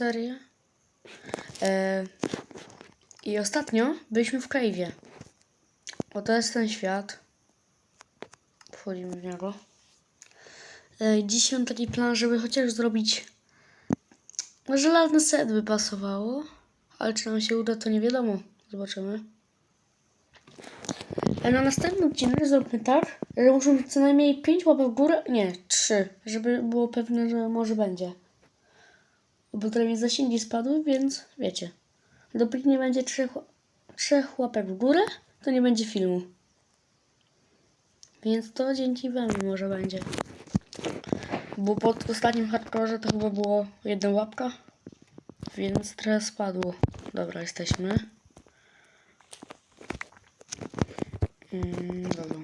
serię. E, I ostatnio byliśmy w cave'ie. Oto jest ten świat. Wchodzimy w niego. E, dziś mam taki plan, żeby chociaż zrobić żelazny set by pasowało. Ale czy nam się uda, to nie wiadomo. Zobaczymy. A na następny odcinek zróbmy tak, że muszą co najmniej 5 łapek w górę. Nie, 3, żeby było pewne, że może będzie. Bo trochę mi zasięgi spadły, więc wiecie. Dopóki nie będzie trzech, trzech łapek w górę, to nie będzie filmu. Więc to dzięki wam może będzie. Bo pod ostatnim hardcore to chyba było jedna łapka. Więc teraz spadło. Dobra, jesteśmy. Mm, dobra.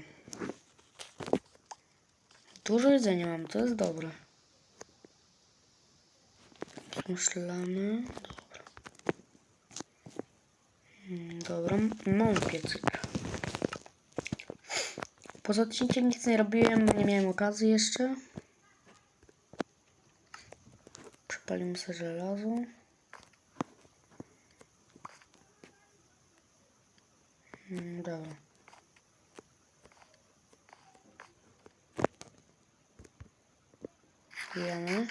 Dużo jedzenia mam, to jest dobre. Są szlamy. Dobra. Mm, Dobra, mam piecyk. Poza odcinkiem nic nie robiłem, nie miałem okazji jeszcze. Przypalimy sobie żelazo. Mm, Dobra. Jemy.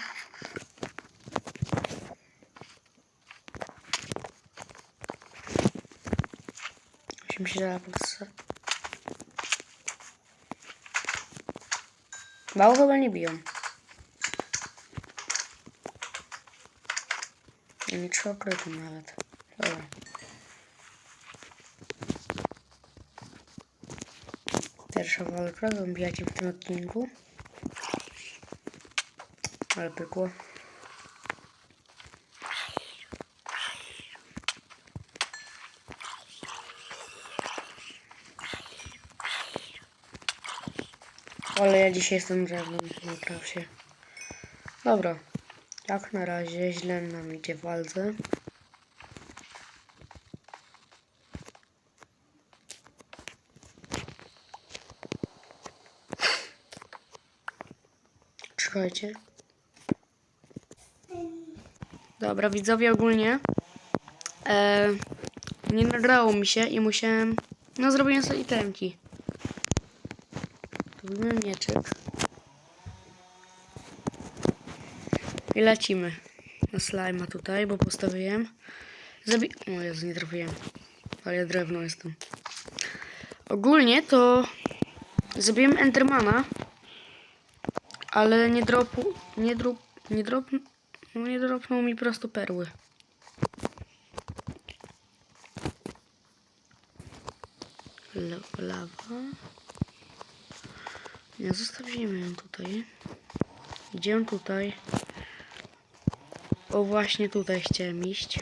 Musimy się zaraz... Mało chyba nie biją. I nie trzeba krytym nawet. Dobra. Pierwsza walka zombiakiem w tym odcinku. Ale pykło. Ale ja dzisiaj jestem drzewem, napraw się. Dobra. Jak na razie źle nam idzie walce. Czekajcie. Dobra, widzowie ogólnie e, nie nagrało mi się i musiałem, no zrobiłem sobie itemki. Zrobimy mieczyk. I lecimy na slajma tutaj, bo postawiłem. Zabi... O Jezu, nie trafiłem. Ale ja drewno jestem. Ogólnie to zrobiłem Endermana, ale nie dropu... Nie drop... Nie drop... No nie dropnął mi prosto perły. Lawa. Nie, zostawimy ją tutaj. Idziemy tutaj. O, właśnie tutaj chciałem iść.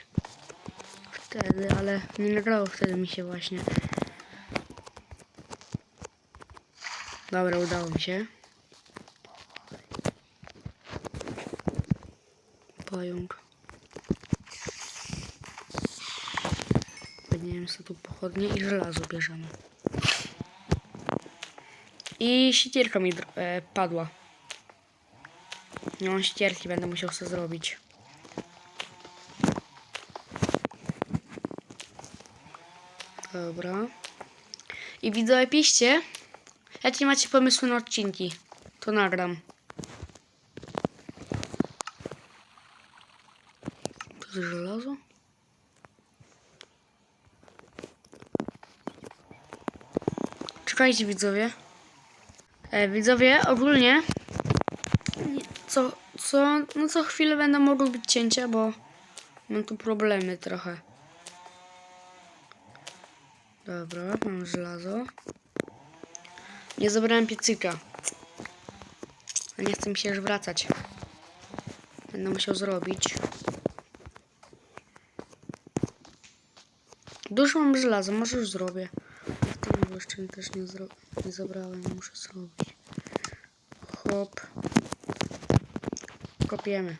Wtedy, ale nie nagrało wtedy mi się właśnie. Dobra, udało mi się. Pająk. Podniemy sobie tu pochodnie i żelazo bierzemy. I ścierka mi e, padła. Nie mam ścierki, będę musiał sobie zrobić. Dobra. I widzowie piszcie, jakie macie pomysły na odcinki. To nagram. To jest żelazo? Czekajcie widzowie. E, widzowie, ogólnie nie- co, co, no co chwilę będą mogły być cięcia, bo mam tu problemy trochę. Dobra, mam żelazo. Nie zabrałem piecyka. Nie chcę mi się już wracać. Będę musiał zrobić. Dużo mam żelaza, może już zrobię. Tego jeszcze też nie, nie zabrałem, muszę zrobić. Hop. Kopiemy.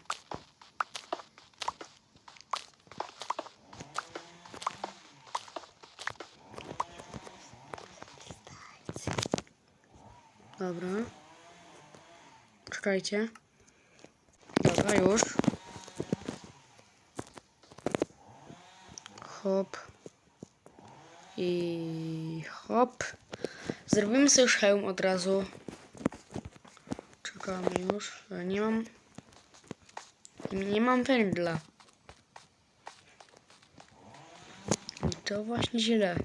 Dobra. Czekajcie. Dobra, już. hop i hop. Zrobimy sobie już hełm od razu. Czekamy już. Nie mam. Nie mam węgla. I to właśnie źle.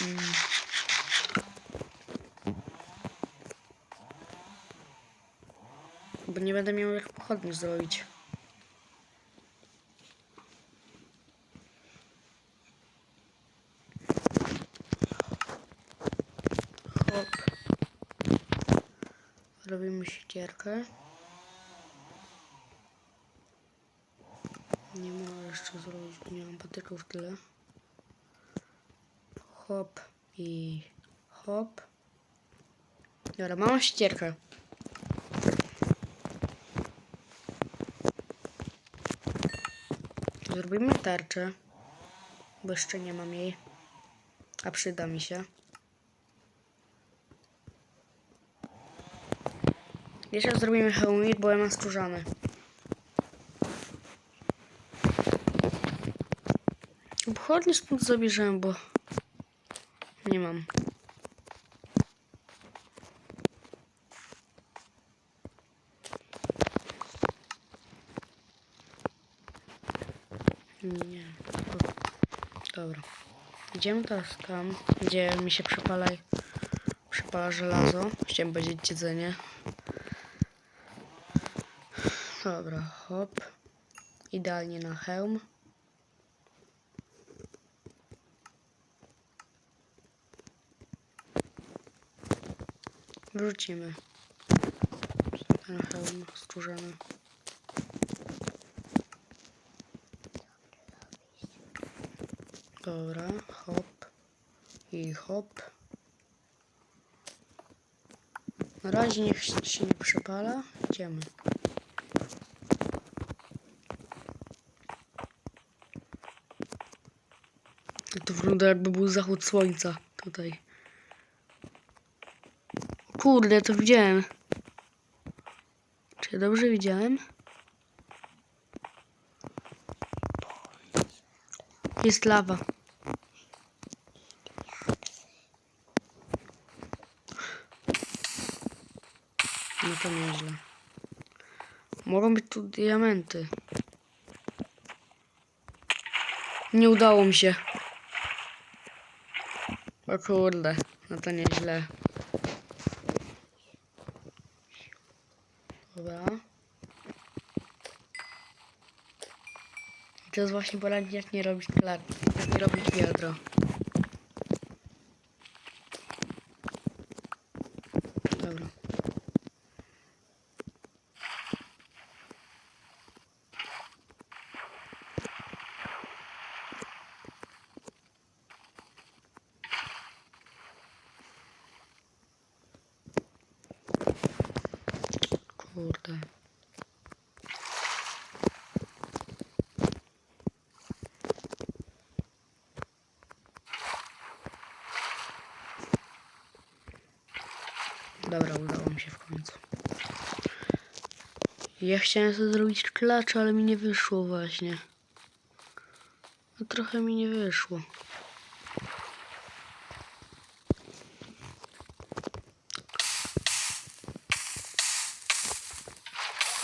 Mm. Bo nie będę miał jak pochodnie zrobić. Hop. Robimy ścierkę. Nie mogę jeszcze zrobić, bo nie mam patyków tyle. Hop i hop. Dobra, mam ścierkę. Zrobimy tarczę, bo jeszcze nie mam jej, a przyda mi się. Jeszcze zrobimy hełmik, bo ja mam skórzany. Obchodnie stąd zabierzemy, bo nie mam. Nie. Dobra. Idziemy teraz tam, gdzie mi się przepala, przepala żelazo. Chciałem powiedzieć jedzenie. Dobra, hop. Idealnie na hełm. Wrzucimy. Ten hełm skórzany. Dobra, hop i hop. Na razie niech się nie przepala. Idziemy. To wygląda jakby był zachód słońca tutaj. Kurde, to widziałem. Czy dobrze widziałem? Jest lawa. No to nieźle. Mogą być tu diamenty. Nie udało mi się. O kurde, no to nieźle. Dobra. I to jest właśnie poradnik jak nie robić klar, jak nie robić wiadro. Dobra. Kurde. Dobra, udało mi się w końcu. Ja chciałem sobie zrobić klacz, ale mi nie wyszło właśnie. No trochę mi nie wyszło.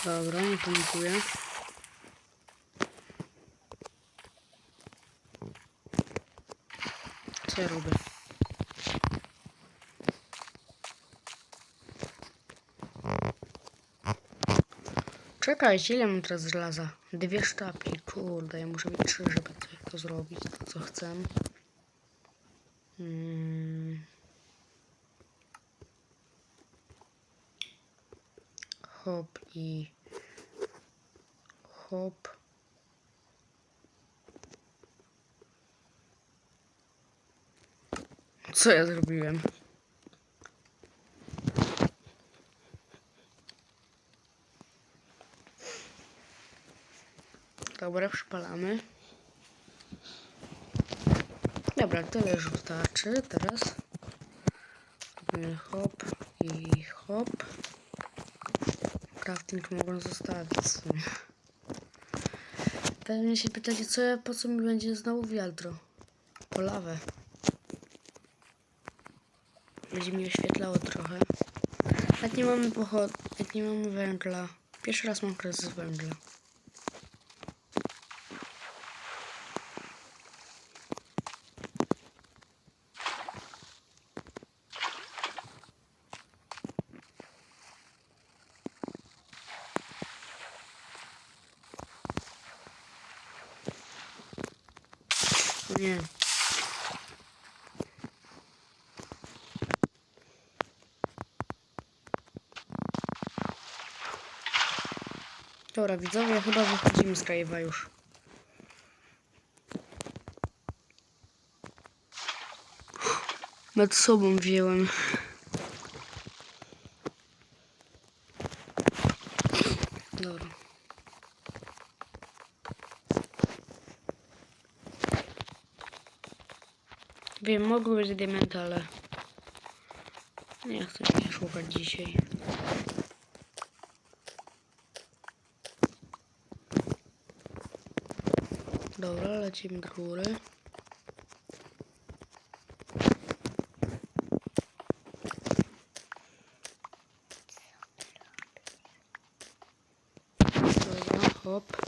Dobra, nie panikuję. Co ja robię? Czekajcie, ile mam teraz żelaza? Dwie sztabki, kurde, ja muszę mieć trzy, żeby to, zrobić, to co chcę. Mm. Hop i hop. Co ja zrobiłem? Dobra, przypalamy. Dobra, tyle już wystarczy. Teraz robimy hop i hop. Crafting mogą zostawić w sumie. Pewnie się pytacie, co po co mi będzie znowu wiadro? Po lawę. Będzie mi oświetlało trochę. Jak nie mamy pochod... Jak nie mamy węgla. Pierwszy raz mam kryzys węgla. Nie. Dobra, widzowie, chyba wychodzimy z Krajewa już. Nad sobą wziąłem. Dobra. Wiem, mogły być diamenty, ale nie chcę się szukać dzisiaj. Dobra, lecimy do góry. Dobra, hop. Hop.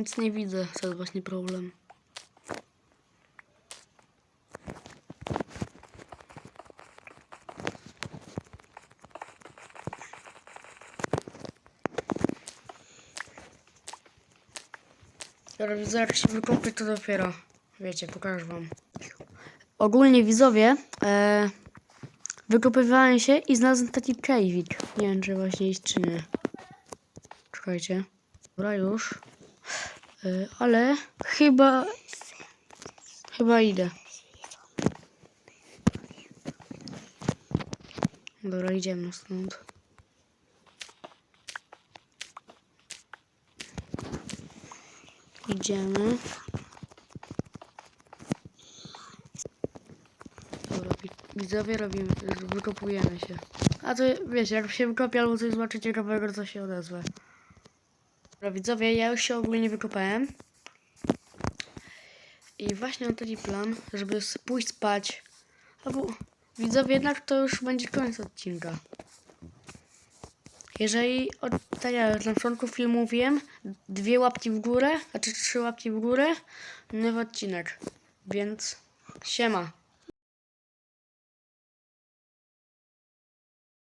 Nic nie widzę, to jest właśnie problem. Jak się wykopię, to dopiero, wiecie, pokażę wam. Ogólnie widzowie, e, wykopywałem się i znalazłem taki cave'ik. Nie wiem, czy właśnie iść, czy nie. Czekajcie. Dobra, już. E, ale chyba... Chyba idę. Dobra, idziemy stąd. Idziemy. Dobra, wi- widzowie robimy, wykopujemy się. A to wiecie, jak się wykopię albo coś zobaczy ciekawego, to się odezwę. Dobra, widzowie, ja już się ogólnie wykopałem. I właśnie mam taki plan, żeby pójść spać. Albo widzowie, jednak to już będzie koniec odcinka. Jeżeli, od, tak jak na początku filmu mówiłem, dwie łapki w górę, znaczy trzy łapki w górę, nowy odcinek. Więc siema.